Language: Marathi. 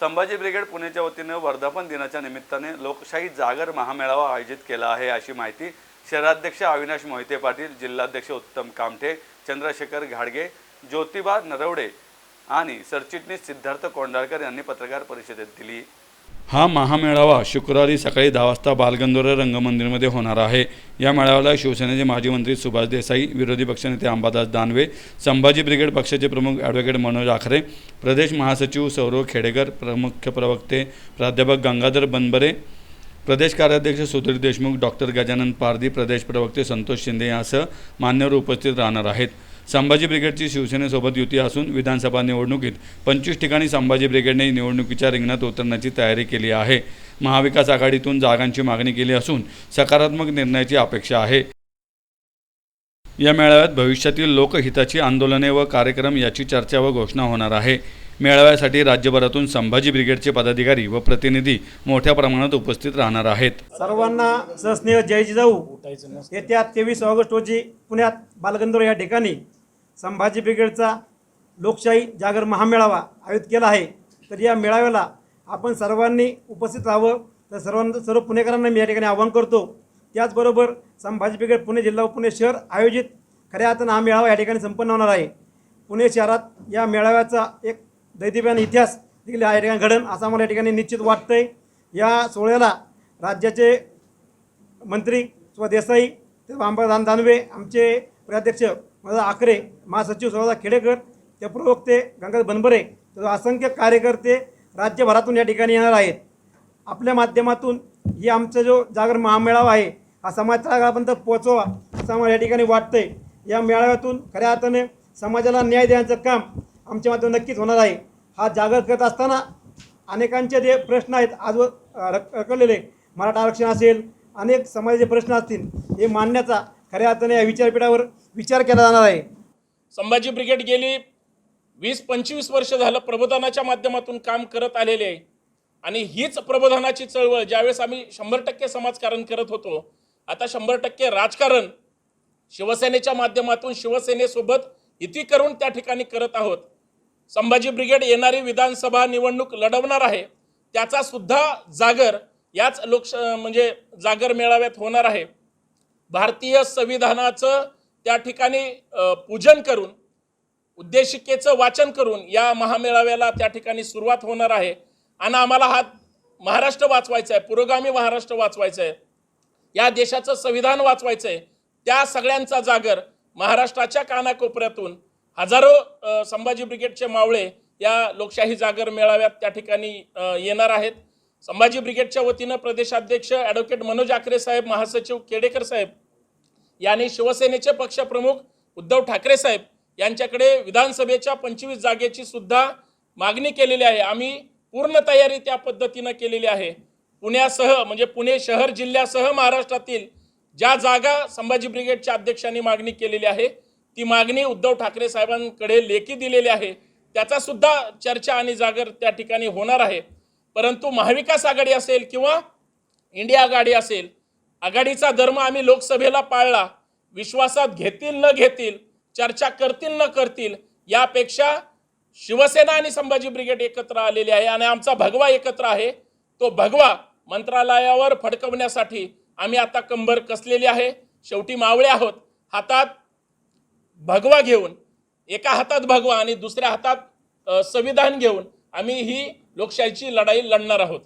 संभाजी ब्रिगेड पुणेच्या वतीनं वर्धापन दिनाच्या निमित्ताने लोकशाही जागर महामेळावा आयोजित केला आहे अशी माहिती शहराध्यक्ष अविनाश मोहिते पाटील जिल्हाध्यक्ष उत्तम कामठे चंद्रशेखर घाडगे ज्योतिबा नरवडे आणि सरचिटणीस सिद्धार्थ कोंडाळकर यांनी पत्रकार परिषदेत दिली. हा महामेळावा शुक्रवारी सकाळी दहा वाजता बालगंधर्व रंगमंदिरमध्ये होणार आहे. या मेळाव्याला शिवसेनेचे माजी मंत्री सुभाष देसाई विरोधी पक्षनेते अंबादास दानवे संभाजी ब्रिगेड पक्षाचे प्रमुख ॲडव्होकेट मनोज आखरे प्रदेश महासचिव सौरव खेडेकर प्रमुख प्रवक्ते प्राध्यापक गंगाधर बनबरे प्रदेश कार्याध्यक्ष सुधीर देशमुख डॉक्टर गजानन पारधी प्रदेश प्रवक्ते संतोष शिंदे यासह मान्यवर उपस्थित राहणार आहेत. संभाजी ब्रिगेडची शिवसेनेसोबत युती असून विधानसभा निवडणुकीत पंचवीस ठिकाणी संभाजी ब्रिगेडने निवडणुकीच्या रिंगणात उतरण्याची तयारी केली आहे. महाविकास आघाडीतून जागांची मागणी केली असून सकारात्मक निर्णयाची अपेक्षा आहे. या मेळाव्यात भविष्यातील लोकहिताची आंदोलने व कार्यक्रम याची चर्चा व घोषणा होणार आहे. मेळाव्यासाठी राज्यभरातून संभाजी ब्रिगेडचे पदाधिकारी व प्रतिनिधी मोठ्या प्रमाणात उपस्थित राहणार आहेत. सर्वांना सस्नेह जय जिजाऊ. येत्या तेवीस ऑगस्ट रोजी पुण्यात बालगंधर्व या ठिकाणी संभाजी ब्रिगेडचा लोकशाही जागर महामेळावा आयोजित केला आहे. तर या मेळाव्याला आपण सर्वांनी उपस्थित राहावं. तर सर्वांना सर्व पुणेकरांना मी या ठिकाणी आवाहन करतो. त्याचबरोबर संभाजी ब्रिगेड पुणे जिल्हा व पुणे शहर आयोजित खऱ्या अर्थानं हा मेळावा या ठिकाणी संपन्न होणार आहे. पुणे शहरात या मेळाव्याचा एक दैदिव्यान इतिहास देखील या ठिकाणी घडण असं आम्हाला या ठिकाणी निश्चित वाटतं आहे या सोहळ्याला राज्याचे मंत्री स्व देसाई ते दानवे आमचे प्राध्यक्ष माझा आकरे महासचिव सौदा खेडेकर ते प्रवक्ते गंगाधर बनबरे तर असंख्य कार्यकर्ते राज्यभरातून या ठिकाणी येणार आहेत. आपल्या माध्यमातून ही आमचा जो जागर महामेळावा आहे हा समाजापर्यंत पोचवा पोहोचवा असं आम्हाला या ठिकाणी वाटतंय. या मेळाव्यातून खऱ्या अर्थाने समाजाला न्याय देण्याचं काम आमच्या माध्यम नक्कीच होणार आहे. हा जागर करत असताना अनेकांचे जे प्रश्न आहेत आजवर रक रकडलेले मराठा आरक्षण असेल अनेक समाजाचे प्रश्न असतील हे मांडण्याचा खऱ्या अर्थाने या विचारपीठावर विचार केला जाणार आहे. संभाजी ब्रिगेड गेली वीस पंचवीस वर्ष झालं प्रबोधनाच्या माध्यमातून काम करत आलेले आहे. आणि हीच प्रबोधनाची चळवळ ज्यावेळेस आम्ही शंभर टक्के समाजकारण करत होतो आता शंभर टक्के राजकारण शिवसेनेच्या माध्यमातून शिवसेनेसोबत युती करून त्या ठिकाणी करत आहोत. संभाजी ब्रिगेड येणारी विधानसभा निवडणूक लढवणार आहे. त्याचा सुद्धा जागर याच लोकश म्हणजे जागर मेळाव्यात होणार आहे. भारतीय संविधानाचं त्या ठिकाणी पूजन करून उद्देशिकेचं वाचन करून या महामेळाव्याला त्या ठिकाणी सुरुवात होणार आहे. आणि आम्हाला हा महाराष्ट्र वाचवायचा आहे पुरोगामी महाराष्ट्र वाचवायचा आहे. या देशाचं संविधान वाचवायचं आहे. त्या सगळ्यांचा जागर महाराष्ट्राच्या कानाकोपऱ्यातून हजारो संभाजी ब्रिगेडचे मावळे या लोकशाही जागर मेळाव्यात त्या ठिकाणी येणार आहेत. संभाजी ब्रिगेडच्या वतीनं प्रदेशाध्यक्ष ॲडव्होकेट मनोज आखरे साहेब महासचिव केडेकर साहेब यांनी शिवसेनेचे पक्षप्रमुख उद्धव ठाकरे साहेब यांच्याकडे विधानसभेच्या पंचवीस जागेची सुद्धा मागणी केलेली आहे. आम्ही पूर्ण तयारी त्या पद्धतीनं केलेली आहे. पुण्यासह म्हणजे पुणे शहर जिल्ह्यासह महाराष्ट्रातील ज्या जागा संभाजी ब्रिगेडच्या अध्यक्षांनी मागणी केलेली आहे ती मागणी उद्धव ठाकरे साहेबांकडे लेखी दिलेली आहे. त्याचा सुद्धा चर्चा आणि जागर त्या ठिकाणी होणार आहे. परंतु महाविकास आघाडी असेल किंवा इंडिया आघाडी असेल आघाडीचा धर्म आम्ही लोकसभेला पाळला विश्वासात घेतील न घेतील चर्चा करतील न करतील यापेक्षा शिवसेना आणि संभाजी ब्रिगेड एकत्र आलेली आहे आणि आमचा भगवा एकत्र आहे. तो भगवा मंत्रालयावर फडकवण्यासाठी आम्ही आता कंबर कसलेली आहे शेवटी मावळे आहोत. हातात भगवा घेऊन एका हातात भगवा आणि दुसऱ्या हातात संविधान घेऊन आम्ही ही लोकशाहीची लढाई लढणार आहोत.